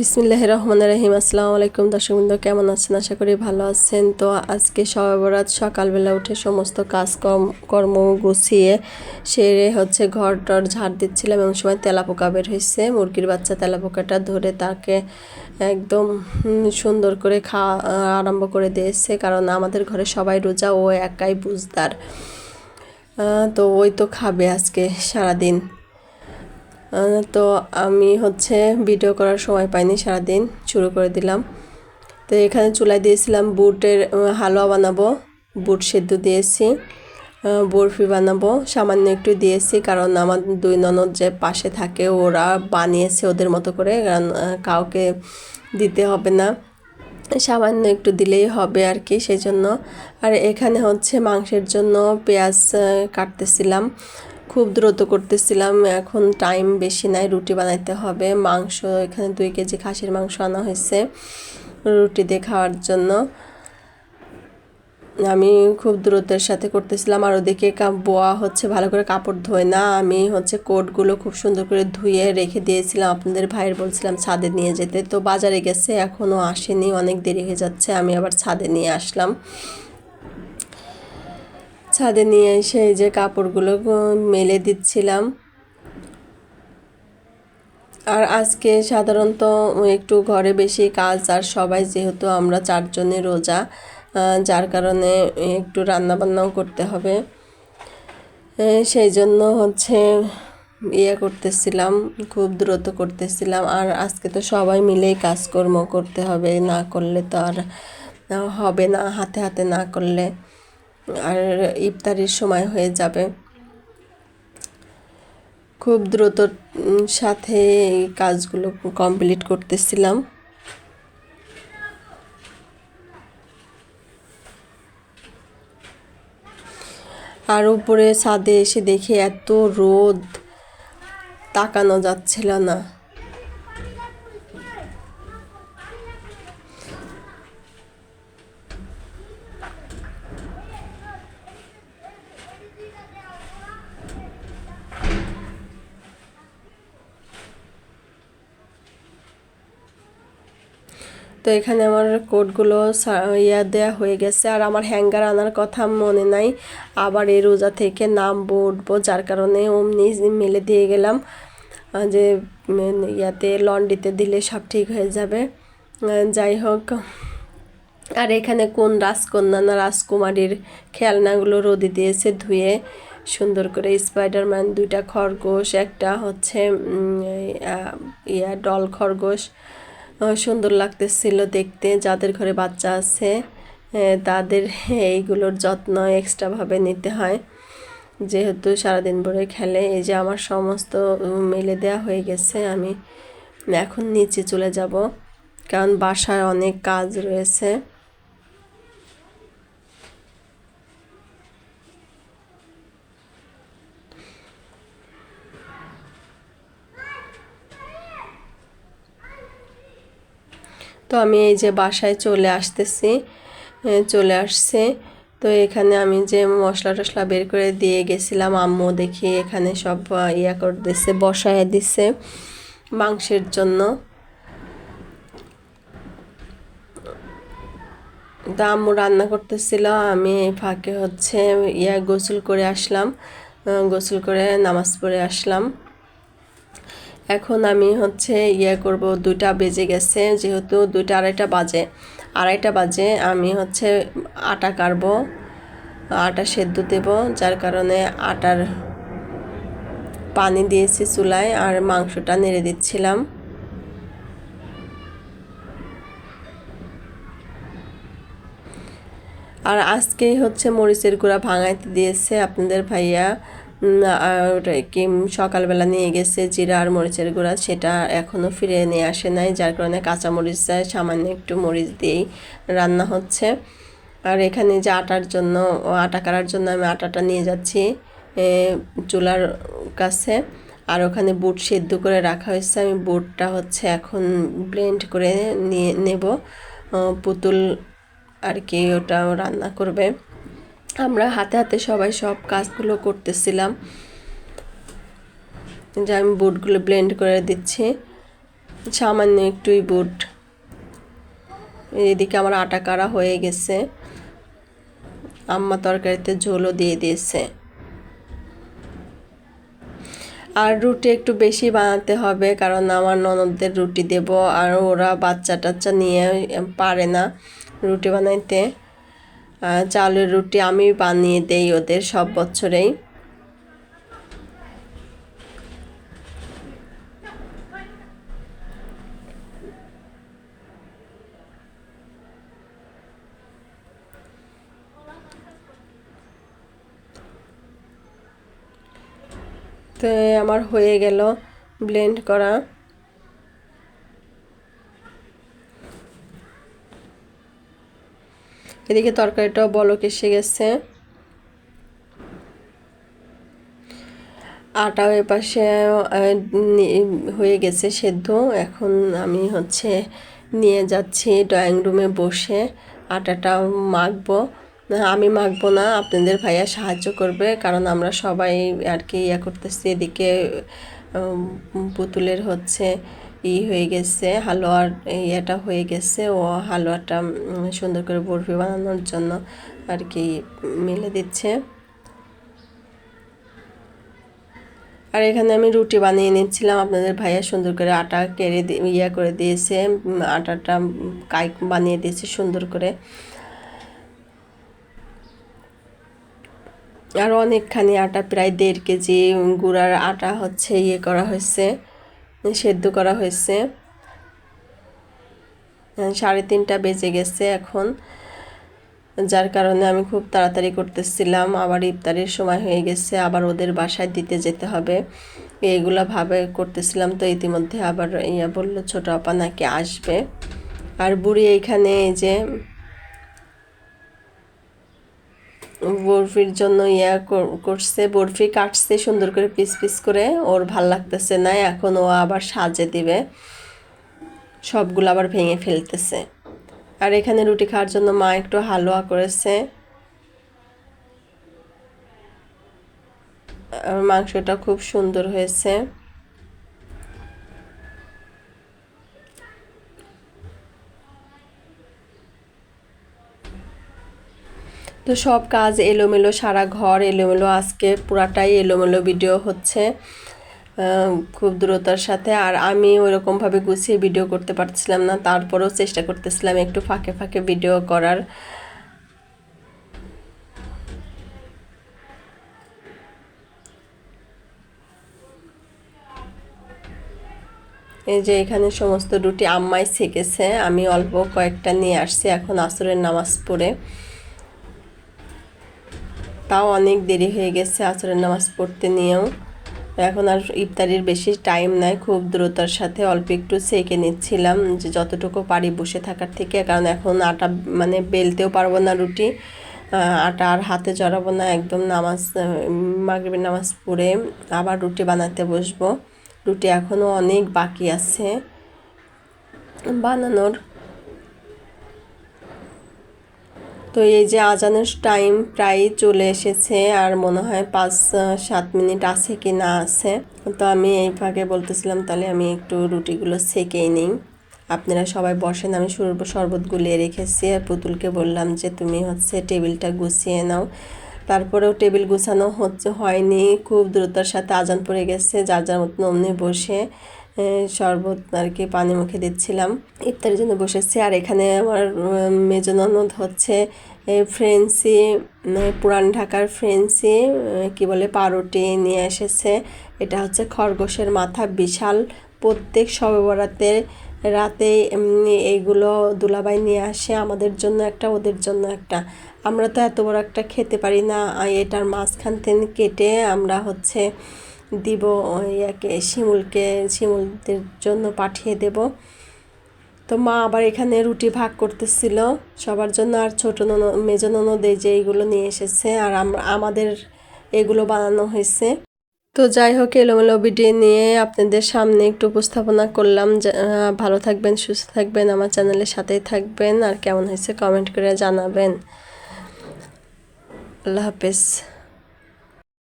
বিসমিল্লাহ রহমান রহিম আসসালামু আলাইকুম দর্শক দর্শকবৃন্দ, কেমন আছেন? আশা করি ভালো আছেন। তো আজকে সবাই বরাত সকালবেলা উঠে সমস্ত কাজ কর্ম গুছিয়ে সেরে হচ্ছে ঘর টর ঝাড় দিচ্ছিলাম এমন সময় তেলাপোকা বের হয়েছে। মুরগির বাচ্চা তেলাপোকাটা ধরে তাকে একদম সুন্দর করে খাওয়া আরম্ভ করে দিয়েছে। কারণ আমাদের ঘরে সবাই রোজা, ও একাই বুঝদার। তো ওই তো খাবে আজকে সারাদিন। তো আমি হচ্ছে ভিডিও করার সময় পাইনি, সারাদিন শুরু করে দিলাম। তো এখানে চুলায় দিয়েছিলাম বুটের হালুয়া বানাবো, বুট সেদ্ধ দিয়েছি বরফি বানাবো। সামান্য একটু দিয়েছি, কারণ আমার দুই ননদ যে পাশে থাকে, ওরা বানিয়েছে ওদের মতো করে, কারণ কাউকে দিতে হবে না। সামান্য একটু দিলেই হবে আর কি সেই জন্য আর এখানে হচ্ছে মাংসের জন্য পেঁয়াজ কাটতেছিলাম। খুব দ্রুত করতেছিলাম। এখন টাইম বেশি নাই, রুটি বানাইতে হবে। মাংস, এখানে দুই কেজি খাসির মাংস আনা হয়েছে রুটি দিয়ে খাওয়ার জন্য। আমি খুব দ্রুতের সাথে করতেছিলাম। আর ওদিকে বোয়া হচ্ছে, ভালো করে কাপড় ধোয় না। আমি হচ্ছে কোটগুলো খুব সুন্দর করে ধুয়ে রেখে দিয়েছিলাম। আপনাদের ভাইয়ের বলছিলাম ছাদে নিয়ে যেতে। তো বাজারে গেছে এখনও আসেনি, অনেক দেরি হয়ে যাচ্ছে। আমি আবার ছাদে নিয়ে আসলাম। ছাদে নিয়ে এসে এই যে কাপড়গুলো মেলে দিচ্ছিলাম। আর আজকে সাধারণত একটু ঘরে বেশি কাজ, আর সবাই যেহেতু আমরা চারজনে রোজা যার কারণে একটু রান্না বান্নাও করতে হবে। সেই জন্য হচ্ছে ইয়ে করতেছিলাম, খুব দ্রুত করতেছিলাম। আর আজকে তো সবাই মিলেই কাজকর্ম করতে হবে, না করলে তো আর হবে না, হাতে হাতে না করলে। আর ইফতারির সময় হয়ে যাবে। খুব দ্রুত সাথে এই কাজগুলো কমপ্লিট করতেছিলাম। আর উপরে ছাদে এসে দেখি এত রোদ, তাকানো যাচ্ছিল না। তো এখানে আমার কোটগুলো ইয়া দেওয়া হয়ে গেছে। আর আমার হ্যাঙ্গার আনার কথা মনে নাই। আবার এই রোজা থেকে নামবো, উঠবো, যার কারণে অমনি মেলে দিয়ে গেলাম। যে ইয়াতে লন্ড্রিতে দিলে সব ঠিক হয়ে যাবে। যাই হোক। আর এখানে কোন রাজকন্যা না রাজকুমারীর খেলনাগুলো রোদে দিয়েছে ধুয়ে সুন্দর করে স্পাইডারম্যান দুইটা খরগোশ, একটা হচ্ছে ইয়া, ডল খরগোশ সুন্দর লাগতেছিল দেখতে। যাদের ঘরে বাচ্চা আছে তাদের এইগুলোর যত্ন এক্সট্রাভাবে নিতে হয়। যেহেতু সারাদিন ভরে খেলে, এই যে আমার সমস্ত মেলে দেওয়া হয়ে গেছে, আমি এখন নিচে চলে যাব। কারণ বাসায় অনেক কাজ রয়েছে। তো আমি এই যে বাসায় চলে আসতেছি চলে আসছে। তো এখানে আমি যে মশলা টশলা বের করে দিয়ে গেছিলাম, আম্মু দেখি এখানে সব ইয়া করে দিচ্ছে বসায় দিচ্ছে মাংসের জন্য। তা আম্মু রান্না করতেছিল, আমি ফাঁকে হচ্ছে ইয়া গোসল করে আসলাম গোসল করে নামাজ পড়ে আসলাম। এখন আমি হচ্ছে ইয়ে করব, দুইটা বেজে গেছে, যেহেতু দুইটা আড়াইটা বাজে। আড়াইটা বাজে, আমি হচ্ছে আটা কাটবো, আটা সেদ্ধ দেব, যার কারণে আটার পানি দিয়েছি চুলায় আর মাংসটা নেড়ে দিচ্ছিলাম। আর আজকেই হচ্ছে মরিচের গুঁড়া ভাঙাইতে দিয়েছে আপনাদের ভাইয়া। কি সকালবেলা নিয়ে গেছে জিরা আর মরিচের গুঁড়া, সেটা এখনও ফিরে নিয়ে আসে নাই, যার কারণে কাঁচা মরিচ দেয় সামান্য একটু মরিচ দিয়েই রান্না হচ্ছে। আর এখানে যে আটার জন্য আটা কাটার জন্য আমি আটাটা নিয়ে যাচ্ছি চুলার কাছে। আর ওখানে বুট সেদ্ধ করে রাখা হয়েছে, আমি বুটটা হচ্ছে এখন ব্লেন্ড করে নিয়ে, নেব। পুতুল আর কি ওটাও রান্না করবে। আমরা হাতে হাতে সবাই সব কাজগুলো করতেছিলাম। যে আমি বুটগুলো ব্লেন্ড করে দিচ্ছি। সামান্য একটুই বুট এদিকে আমার আটা কাড়া হয়ে গেছে। আম্মা তরকারিতে ঝোলও দিয়ে দিয়েছে। আর রুটি একটু বেশি বানাতে হবে, কারণ আমার ননদদের রুটি দেব আর ওরা বাচ্চা টাচ্চা নিয়ে পারে না রুটি বানাইতে। চালের রুটি আমি বানিয়ে দেই ওদের সব বছরেই। তো আমার হয়ে গেল ব্লেন্ড করা। এদিকে তরকারিটাও বলক এসে গেছে। আটাও এপাশে হয়ে গেছে সেদ্ধ। এখন আমি হচ্ছে নিয়ে যাচ্ছি ড্রয়িং রুমে বসে আটাটা মাখবো। আমি মাখবো না, আপনাদের ভাইয়া সাহায্য করবে, কারণ আমরা সবাই আর কি ইয়া করতেছি। এদিকে পুতুলের হচ্ছে ই হয়ে গেছে, হালুয়ার ইয়েটা হয়ে গেছে। ও হালুয়াটা সুন্দর করে বরফি বানানোর জন্য আর কি মিলে দিচ্ছে। আর এখানে আমি রুটি বানিয়ে নিচ্ছিলাম। আপনাদের ভাইয়া সুন্দর করে আটা কেড়ে ইয়া করে দিয়েছে আটাটা কাইক বানিয়ে দিয়েছে সুন্দর করে। আর অনেকখানি আটা, প্রায় দেড় কেজি গুঁড়ার আটা হচ্ছে ইয়ে করা হয়েছে। সেদ্ধ করা হয়েছে। সাড়ে তিনটা বেজে গেছে এখন। যার কারণে আমি খুব তাড়াতাড়ি করতেছিলাম। আবার ইফতারের সময় হয়ে গেছে, আবার ওদের বাসায় দিতে যেতে হবে। এইগুলা ভাবে করতেছিলাম তো ইতিমধ্যে আবার ইয়া বলল, ছোটো আপা নাকি আসবে? আর বুড়ি এইখানে এই যে বরফির জন্য ইয়া করছে, বরফি কাটছে সুন্দর করে পিস পিস করে, ওর ভালো লাগতেছে না, এখন ও আবার সাজে দিবে। সবগুলো আবার ভেঙে ফেলতেছে। আর এখানে রুটি খাওয়ার জন্য মা একটু হালুয়া করেছে। মাংসটা খুব সুন্দর হয়েছে। তো সব কাজ এলোমেলো, সারা ঘর এলোমেলো, আজকে পুরাটাই এলোমেলো ভিডিও হচ্ছে খুব দ্রুতার সাথে। আর আমি ওইরকমভাবে গুছিয়ে ভিডিও করতে পারছিলাম না, তারপরেও চেষ্টা করতেছিলাম একটু ফাঁকে ফাঁকে ভিডিও করার। এই যে এখানে সমস্ত রুটি আম্মাই শেখেছে আমি অল্প কয়েকটা নিয়ে আসছি এখন আসরের নামাজ পড়ে। তাও অনেক দেরি হয়ে গেছে আসরের নামাজ পড়তে নিয়েও। এখন আর ইফতারির বেশি টাইম নাই, খুব দ্রুতার সাথে অল্প একটু সেকে নিচ্ছিলাম যে যতটুকু পারি বসে থাকার থেকে, কারণ এখন আটা মানে বেলতেও পারব না রুটি আটা আর হাতে জড়াবো না, একদম নামাজ মাগরিবের নামাজ পড়ে আবার রুটি বানাতে বসবো। রুটি এখনও অনেক বাকি আছে। বানানোর তো এই যে আজানের টাইম প্রায় চলে এসেছে আর মনে হয় পাঁচ, সাত মিনিট আছে কি না আছে। তো আমি এই ফাঁকে বলতেছিলাম, তাহলে আমি একটু রুটিগুলো সেকেই নিই। আপনারা সবাই বসেন, আমি শরবত গুলিয়ে রেখেছি আর পুতুলকে বললাম যে, তুমি হচ্ছে টেবিলটা গুছিয়ে নাও। তারপরেও টেবিল গুছানো হচ্ছে, হয়নি। খুব দ্রুতার সাথে আজান পড়ে গেছে, যার যার মতন অমনি বসে। শরবত আর কি পানি মুখে দিচ্ছিলাম। ইফতারের জন্য বসেছি। আর এখানে আমার মেজো ননদ হচ্ছে ফ্রেন্সি পুরান ঢাকার ফ্রেন্সি কি বলে পাউরুটি নিয়ে এসেছে। এটা হচ্ছে খরগোশের মাথা, বিশাল। প্রত্যেক সবে বরাতের রাতে এইগুলো দুলাবাই নিয়ে আসে। আমাদের জন্য একটা, ওদের জন্য একটা। আমরা তো এত বড় একটা খেতে পারি না। এটার মাঝখান থেকে কেটে আমরা হচ্ছে দিব ইয়াকে, শিমুলকে, শিমুলদের জন্য পাঠিয়ে দেব। তো মা আবার এখানে রুটি ভাগ করতেছিল। সবার জন্য আর ছোটো নন মেজো ননদে যে এইগুলো নিয়ে এসেছে আর আমরা আমাদের এগুলো বানানো হয়েছে। তো যাই হোক, এলোমেলো ভিডিও নিয়ে আপনাদের সামনে একটু উপস্থাপনা করলাম ভালো থাকবেন, সুস্থ থাকবেন, আমার চ্যানেলের সাথেই থাকবেন। আর কেমন হয়েছে কমেন্ট করে জানাবেন। আল্লাহ হাফেজ।